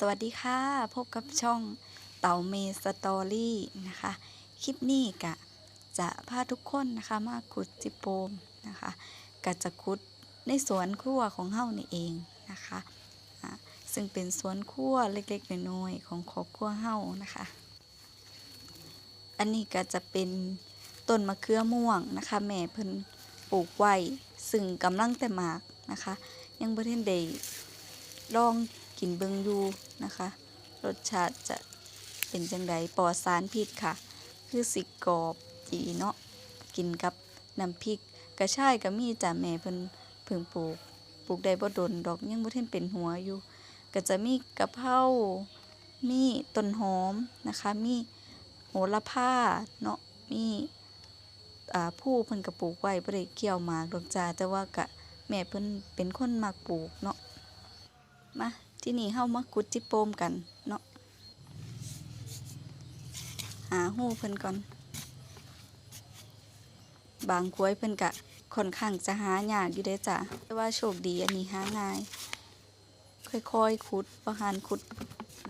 สวัสดีค่ะ พบกับช่องเต่าเมสตอรี่นะคะ คลิปนี้กะจะพาทุกคนนะคะมาขุดจิโปมนะคะกะจะขุดในสวนครัวของเฮานี่เองนะคะอ่าซึ่งเป็นสวนครัวเล็กๆน้อยๆของครอบครัวเฮานะคะ อันนี้ก็จะเป็นต้นมะเขือม่วงนะคะ แม่เพิ่นปลูกไว้ซึ่งกำลังแต่หมากนะคะ ยังบ่ทันได้ลองกินเบิงอยู่ นะคะ รสชาติจะเป็นจังไดปลอดสารพิษค่ะ คือสิกรอบจีเนาะกินกับน้ำพริกกระชายก็มีจ้ะแม่เพิ่นเพิ่งปลูกปลูกได้บ่ดนดอกยังบ่ทันเป็นหัวอยู่ ก็จะมีกะเพรา มีต้นหอมนะคะ มีโหระพาเนาะ มีอ่าผู้เพิ่นก็ปลูกไว้บ่ได้เกี่ยวมากดอกจ้าแต่ว่าก็แม่เพิ่นเป็นคนมักปลูกเนาะ มา ที่นี่เฮามาขุดจิโปมกันเนาะหาหูเพิ่นก่อน บางกล้วยเพิ่นกะค่อนข้างจะหายากอยู่เด้จ้ะแต่ว่าโชคดีอันนี้หาง่าย ค่อยๆขุดประหารขุด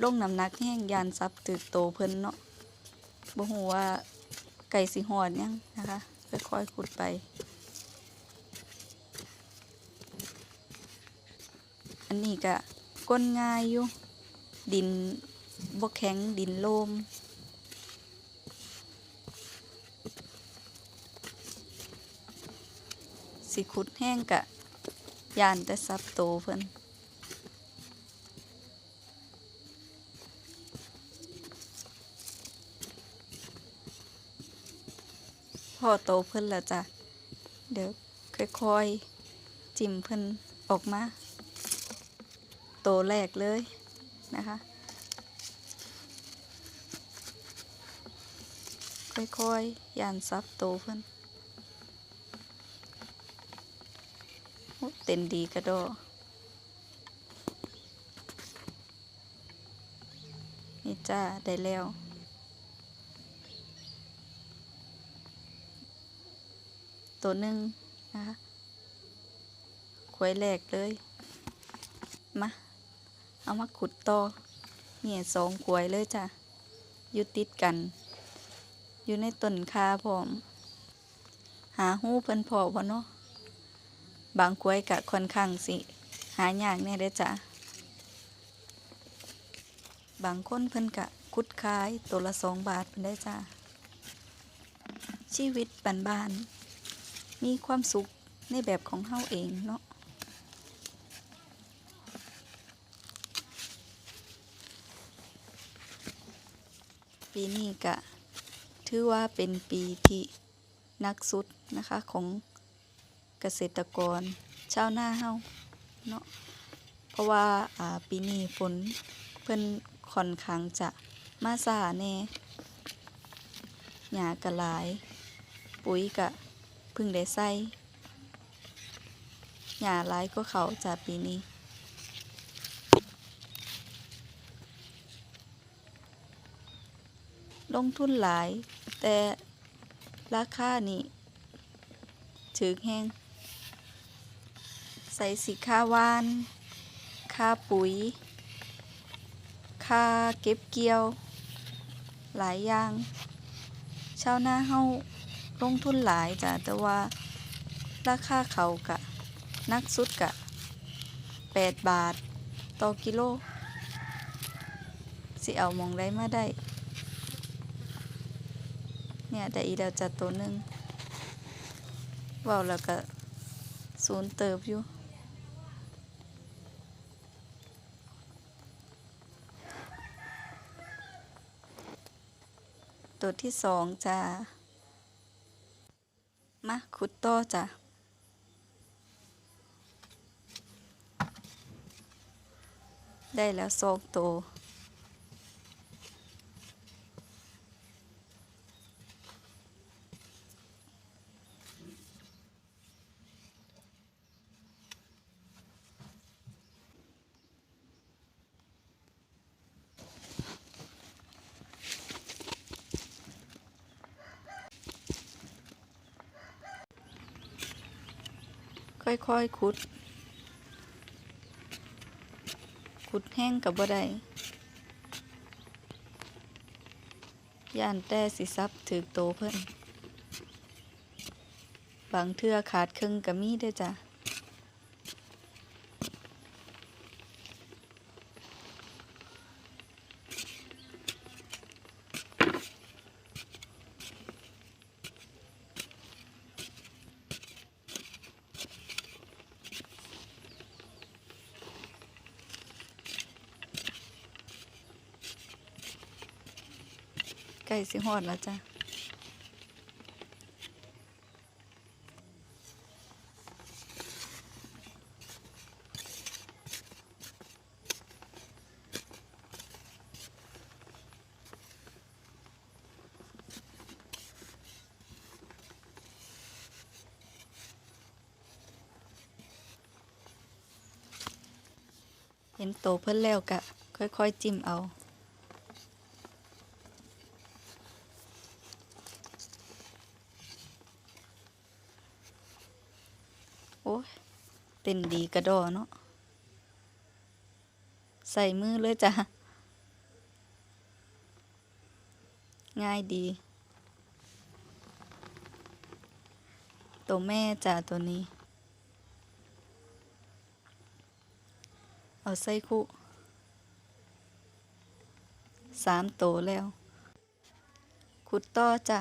ลงน้ำหนักแห้งยานซับตึกโตเพิ่นเนาะบ่ฮู้ว่าไก่สิหอดยังนะคะค่อยๆขุดไป อันนี้ก็ ก้นง่ายอยู่ ดินบ่แข็งดินโลมสิขุดแห้งกะยานแต่ซับโตเพิ่นพอโตเพิ่นแล้วจ้ะ เดี๋ยวค่อยๆ จิ้มเพิ่นออกมา โตแรกเลยนะคะ ค่อยๆยานซับโตเพิ่นโอ้เต้นดีกระโดดนี่จ้า ได้แล้วตัวหนึ่งนะคะขวยแหลกเลย มา เอามาขุดต่อเนี่ยสองขวยเลยจ้ะอยู่ติดกัน อยู่ในต้นคาพร้อม หาหูเพิ่นพอบ่เนาะบางขวยกะค่อนข้างสิ หายากแน่เด้จ้ะบางคนเพิ่นกะคุดขายตัวละสองบาทเพิ่นได้จ้ะชีวิตบ้านๆมีความสุขในแบบของเฮาเองเนาะ ปีนี้ก็ถือว่าเป็นปีที่นักสุดนะคะของเกษตรกรชาวนาเฮาเนาะเพราะว่าอ่าปีนี้ฝนเพิ่นค่อนข้างจะมาซาแน่หญ้าก็หลาย ปุ๋ยก็เพิ่งได้ใส่หญ้าหลายก็เขาจากปีนี้ ลงทุนหลาย แต่ราคานี่ถือแห้งใส่สีค่าวาน ค่าปุ๋ย ค่าเก็บเกี่ยว หลายอย่างชาวนาเฮาลงทุนหลายจ้ะแต่ว่าราคาเขากะ นักสุดกะ 8 บาท ต่อกิโล สิเอามองได้มาได้ เนี่ยได้อีแล้วจัดตัวหนึ่งว้าแล้วก็ศูนย์เติบอยู่ตัวที่สองจ้ามาขุดต่อจ้ะได้แล้วสองตัว ค่อยๆขุด ขุดแห้งกับบ่ได้ย่านแต่สิซับถือโตเพิ่นบางเทื่อขาดครึ่งกับมีได้จ้ะ ใกล้สิฮอดแล้วจ้ะเห็นโตเพิ่นแล้วกะ ค่อยๆ จิ้มเอา อ้ยเต้นดีกระดอเนาะ ใส่มือเลยจ้ะ ง่ายดี ตัวแม่จ้ะตัวนี้ เอาใส่คู่สามโตวแล้ว ขุดต่อจ้ะ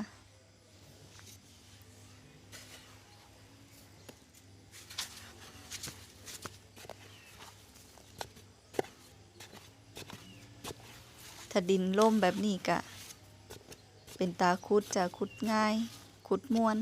ถ้าดินล่มแบบนี้กะ เป็นตาคุดจะคุดง่าย คุดม้วน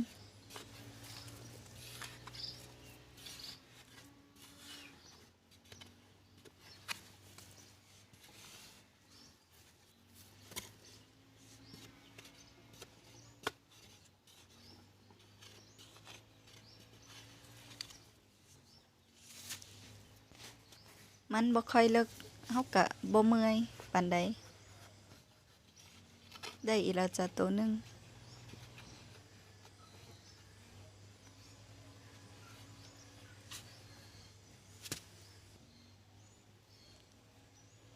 มันบ่ค่อยเลิกเฮากะบ่เมื่อยปานใด ได้อีกแล้วจ้ะตัวหนึ่ง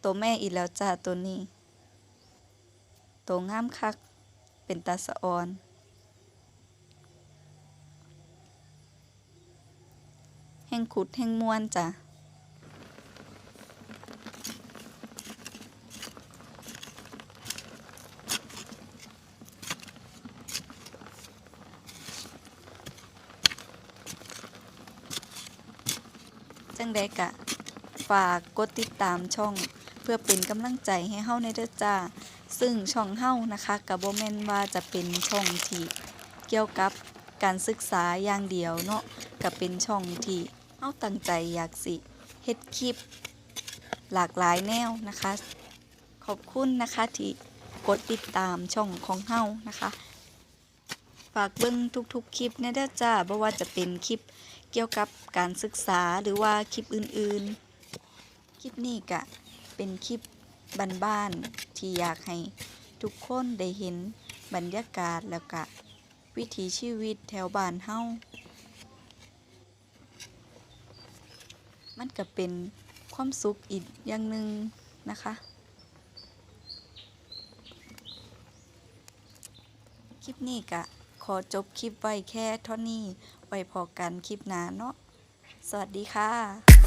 ตัวแม่อีกแล้วจ้าตัวนี้ตัวงามคัก เป็นตาสะออน แห่งขุดแห่งมวนจ้ะ งใดกะ ฝากกดติดตามช่อง เพื่อเป็นกำลังใจให้เฮาในเด้อจ้า ซึ่งช่องเฮานะคะกับโบแมนว่าจะเป็นช่องที่เกี่ยวกับการศึกษาอย่างเดียวเนาะกับเป็นช่องที่เฮาตั้งใจอยากสิเฮ็ดคลิป หลากหลายแนวนะคะ ขอบคุณนะคะที่กดติดตามช่องของเฮานะคะากเบิ่งทุกๆ คลิปนะเด้จ้าบ่ว่าจะเป็นคลิปเกี่ยวกับการศึกษาหรือว่าคลิปอื่นๆ คลิปนี้กะเป็นคลิปบ้านๆที่อยากให้ทุกคนได้เห็นบรรยากาศแล้วกะวิถีชีวิตแถวบ้านเฮามันก็เป็นความสุขอีกอย่างหนึ่งนะคะคลิปนี้กะ อจบคลิปไว้แค่เท่านี้ ไว้พอกันคลิปหน้าเนาะ สวัสดีค่ะ